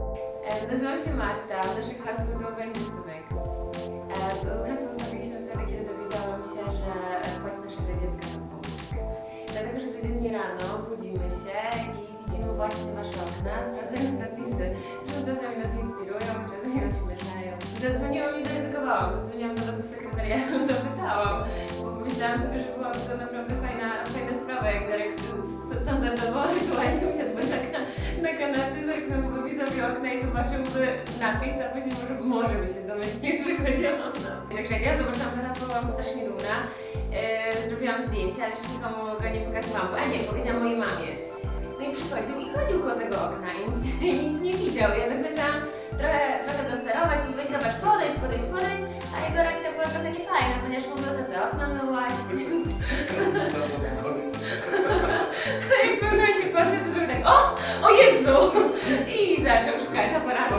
E, Nazywam się Marta, nasze hasło to będzie synek. E, Hasło ustawiliśmy wtedy, kiedy dowiedziałam się, że płeć naszego dziecka to pączek. Dlatego, że codziennie rano budzimy się i widzimy właśnie wasze okna, sprawdzając napisy, że czasami nas inspirują, czasami nas śmieszają. Zadzwoniłam i zaryzykowałam. Zadzwoniłam do sekretariatu, zapytałam, bo pomyślałam sobie, że byłaby to naprawdę widzowie okna i zobaczyłby napis, a później może, może by się domyślił, że chodzi o nas. Także jak ja zobaczyłam to hasło, byłam strasznie dumna. E, zrobiłam zdjęcie, ale jeszcze nikomu go nie pokazywałam, bo a nie, powiedziałam mojej mamie. No i przychodził i chodził koło tego okna i nic, nic nie widział. I ja tak zaczęłam trochę, trochę dosterować, mówić, zobacz, podejdź, podejdź, podejdź, a jego reakcja była trochę niefajna, ponieważ mówił, co te okna myłaś, więc jak w pewnym momencie poszedł, zrobił tak, o, o Jezu! Zaczął szukać aparatu.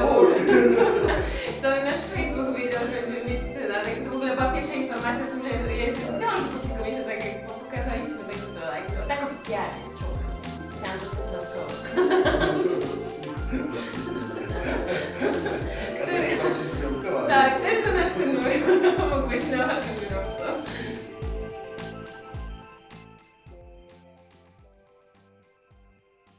Cały nasz Facebook wiedział, że będziemy mieć syna, także to w ogóle była pierwsza informacja o tym, że ja jestem w ciąży po kilku miesiącach, jak pokazaliśmy tak, to, tak, tak oficjalnie. Chciałam to coś nauczyłam. Każda informacja jest wyjątkowa. Tak, tylko nasz syn mógł być na waszym